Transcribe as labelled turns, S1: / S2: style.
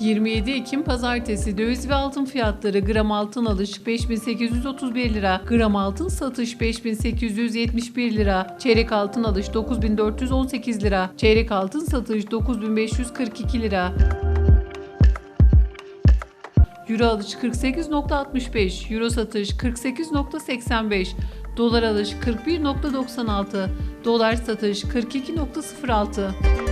S1: 27 Ekim Pazartesi döviz ve altın fiyatları gram altın alış 5831 lira, gram altın satış 5871 lira, çeyrek altın alış 9418 lira, çeyrek altın satış 9542 lira. Euro alış 48.65, Euro satış 48.85, Dolar alış 41.96, Dolar satış 42.06.